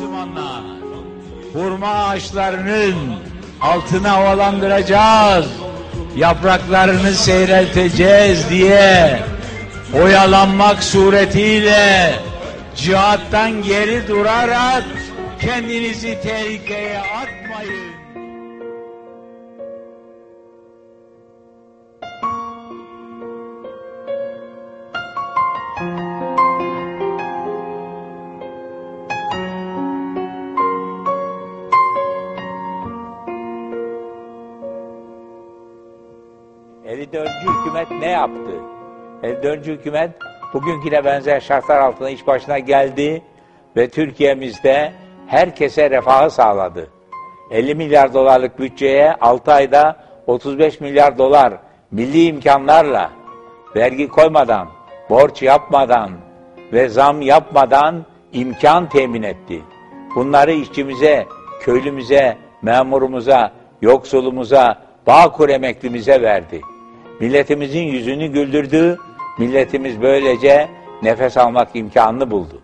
Müslümanlar. Hurma ağaçlarının altına havalandıracağız. Yapraklarını seyrelteceğiz diye oyalanmak suretiyle cihattan geri durarak kendinizi tehlikeye atmayın. Hükümet ne yaptı? 54. hükümet bugünküne benzer şartlar altında iş başına geldi ve Türkiye'mizde herkese refahı sağladı. 50 milyar dolarlık bütçeye 6 ayda 35 milyar dolar milli imkanlarla vergi koymadan, borç yapmadan ve zam yapmadan imkan temin etti. Bunları işçimize, köylümüze, memurumuza, yoksulumuza, Bağkur emeklimize verdi. Milletimizin yüzünü güldürdü, milletimiz böylece nefes almak imkanını buldu.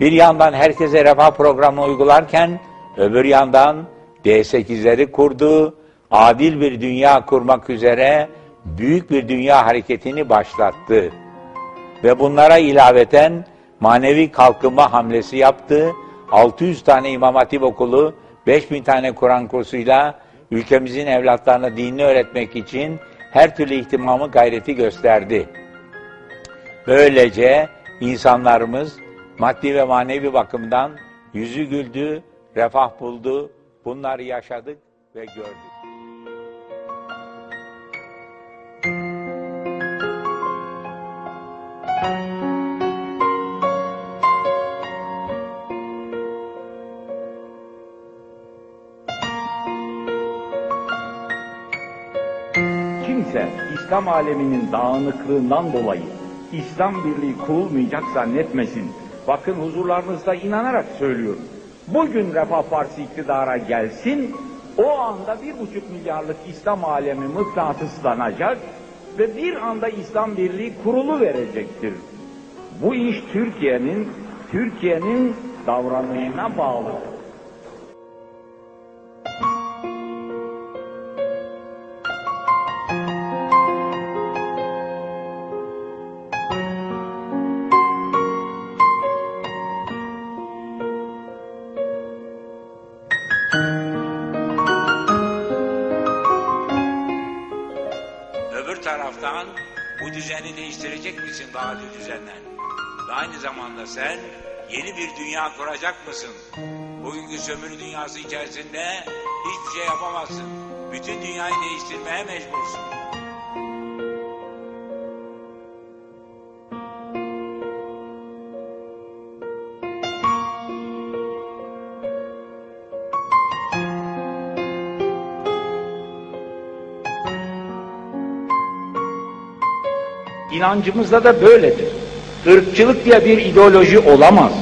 Bir yandan herkese refah programı uygularken, öbür yandan D8'leri kurdu, adil bir dünya kurmak üzere büyük bir dünya hareketini başlattı. Ve bunlara ilaveten manevi kalkınma hamlesi yaptı. 600 tane İmam Hatip okulu, 5000 tane Kur'an kursuyla ülkemizin evlatlarına dinini öğretmek için her türlü ihtimamı gayreti gösterdi. Böylece insanlarımız maddi ve manevi bakımdan yüzü güldü, refah buldu. Bunları yaşadık ve gördük. Kimse İslam aleminin dağınıklığından dolayı İslam birliği kurulmayacak zannetmesin. Bakın huzurlarınızda inanarak söylüyorum. Bugün Refah Partisi iktidara gelsin, o anda bir buçuk milyarlık İslam alemi mıknatıslanacak ve bir anda İslam Birliği kurulu verecektir. Bu iş Türkiye'nin Türkiye'nin davranışına bağlıdır. Düzeni değiştirecek misin vadi düzenden? Ve aynı zamanda sen yeni bir dünya kuracak mısın? Bugünkü sömürü dünyası içerisinde hiçbir şey yapamazsın. Bütün dünyayı değiştirmeye mecbursun. İnancımızda da böyledir. Irkçılık diye bir ideoloji olamaz.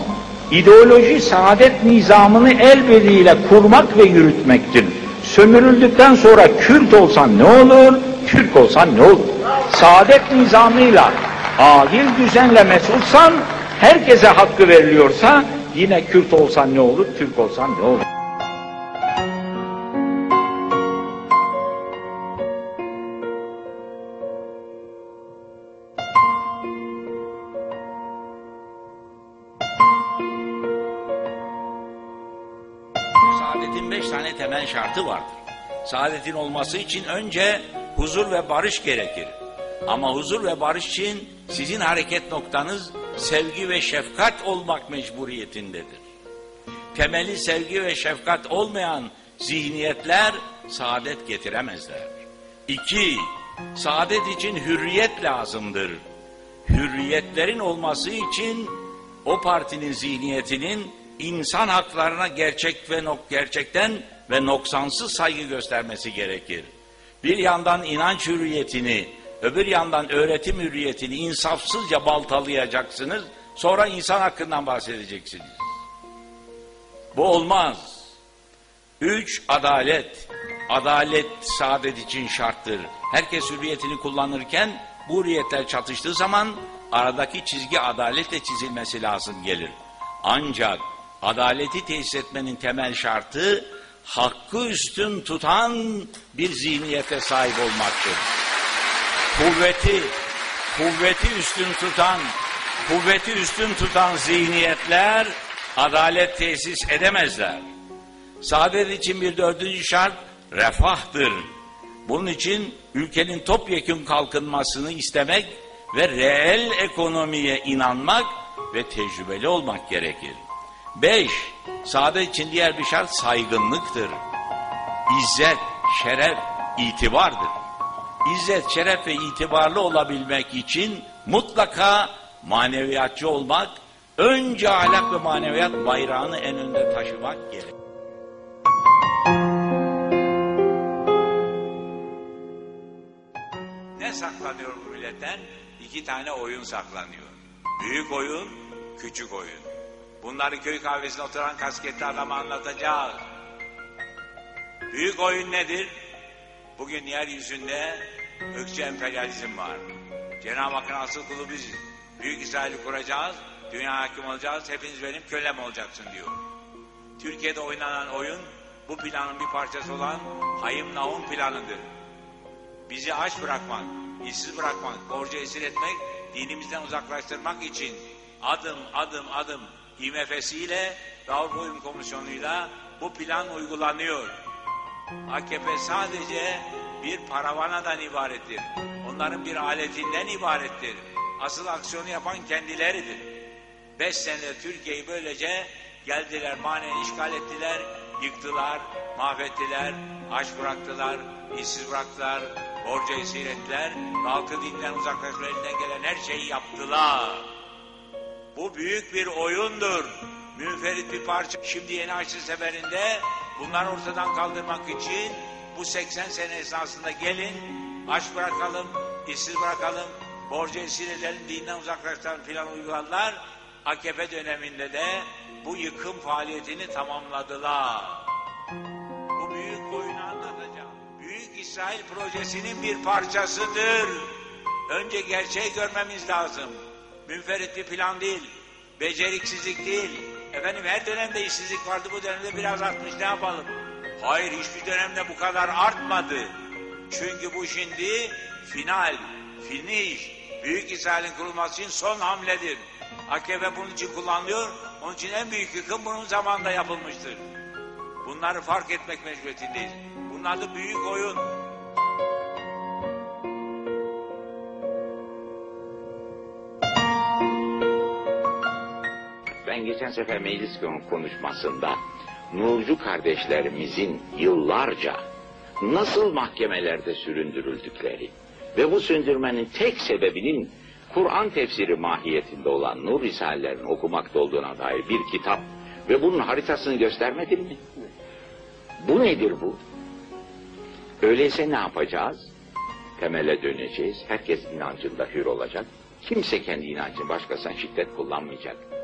İdeoloji saadet nizamını el birliğiyle kurmak ve yürütmektir. Sömürüldükten sonra Kürt olsan ne olur, Türk olsan ne olur? Saadet nizamıyla adil düzenle mesulsan, herkese hakkı veriliyorsa yine Kürt olsan ne olur, Türk olsan ne olur? Şartı vardır. Saadetin olması için önce huzur ve barış gerekir. Ama huzur ve barış için sizin hareket noktanız sevgi ve şefkat olmak mecburiyetindedir. Temeli sevgi ve şefkat olmayan zihniyetler saadet getiremezler. İki, saadet için hürriyet lazımdır. Hürriyetlerin olması için o partinin zihniyetinin insan haklarına gerçek ve nok gerçekten ve noksansız saygı göstermesi gerekir. Bir yandan inanç hürriyetini, öbür yandan öğretim hürriyetini insafsızca baltalayacaksınız, sonra insan hakkından bahsedeceksiniz. Bu olmaz. Üç, adalet. Adalet saadet için şarttır. Herkes hürriyetini kullanırken bu hürriyetler çatıştığı zaman aradaki çizgi adaletle çizilmesi lazım gelir. Ancak adaleti tesis etmenin temel şartı hakkı üstün tutan bir zihniyete sahip olmaktır. Kuvveti, kuvveti üstün tutan, kuvveti üstün tutan zihniyetler adalet tesis edemezler. Saadet için bir dördüncü şart refahtır. Bunun için ülkenin topyekun kalkınmasını istemek ve reel ekonomiye inanmak ve tecrübeli olmak gerekir. Beş, saadet için diğer bir şart saygınlıktır. İzzet, şeref, itibardır. İzzet, şeref ve itibarlı olabilmek için mutlaka maneviyatçı olmak, önce ahlak ve maneviyat bayrağını en önde taşımak gerek. Ne saklanıyor bu milletten? İki tane oyun saklanıyor. Büyük oyun, küçük oyun. Bunları köy kahvesinde oturan kasketli adama anlatacağız. Büyük oyun nedir? Bugün yeryüzünde ırkçı emperyalizm var. Cenab-ı Hakk'ın asıl kulu biziz. Büyük İsrail'i kuracağız, dünya hakim olacağız, hepiniz benim kölem olacaksın diyor. Türkiye'de oynanan oyun bu planın bir parçası olan Hayım Nahum planıdır. Bizi aç bırakmak, işsiz bırakmak, borcu esir etmek, dinimizden uzaklaştırmak için adım adım adım IMF'siyle ve Avrupa Uyum Komisyonu'yla bu plan uygulanıyor. AKP sadece bir paravanadan ibarettir. Onların bir aletinden ibarettir. Asıl aksiyonu yapan kendileridir. Beş senede Türkiye'yi böylece geldiler, manen işgal ettiler, yıktılar, mahvettiler, aç bıraktılar, işsiz bıraktılar, borca esir ettiler, halkı dinden uzaklaşma elinden gelen her şeyi yaptılar. Bu büyük bir oyundur. Münferit bir parça. Şimdi yeni Haçlı Seferi'nde bunları ortadan kaldırmak için bu 80 sene esnasında gelin, aç bırakalım, işsiz bırakalım, borca esir edelim, dinden uzaklaştıralım filan uyguladılar. AKP döneminde de bu yıkım faaliyetini tamamladılar. Bu büyük oyunu anlatacağım. Büyük İsrail projesinin bir parçasıdır. Önce gerçeği görmemiz lazım. Münferit bir plan değil, beceriksizlik değil. Efendim her dönemde işsizlik vardı, bu dönemde biraz artmış, ne yapalım? Hayır, hiçbir dönemde bu kadar artmadı. Çünkü bu şimdi final, finish, Büyük İsrail'in kurulması için son hamledir. AKP bunun için kullanılıyor, onun için en büyük yıkım bunun zamanında yapılmıştır. Bunları fark etmek mecburiyetindeyiz. Bunun adı büyük oyun. Ben geçen sefer meclis konuşmasında Nurcu kardeşlerimizin yıllarca nasıl mahkemelerde süründürüldükleri ve bu sündürmenin tek sebebinin Kur'an tefsiri mahiyetinde olan Nur Risalelerini okumakta olduğuna dair bir kitap ve bunun haritasını göstermedim mi? Bu nedir bu? Öyleyse ne yapacağız? Temele döneceğiz. Herkes inancında hür olacak. Kimse kendi inancını başkasına şiddet kullanmayacak.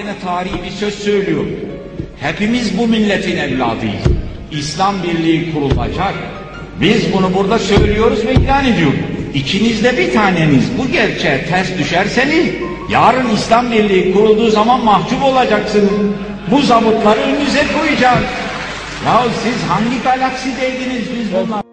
Gene tarihi bir söz söylüyor. Hepimiz bu milletin evladıyız. İslam Birliği kurulacak. Biz bunu burada söylüyoruz ve ilan ediyoruz. İkiniz de bir taneniz bu gerçeğe ters düşerseniz yarın İslam Birliği kurulduğu zaman mahcup olacaksınız. Bu zabıtları önünüze koyacağız. Ya siz hangi galaksideydiniz biz bunlar?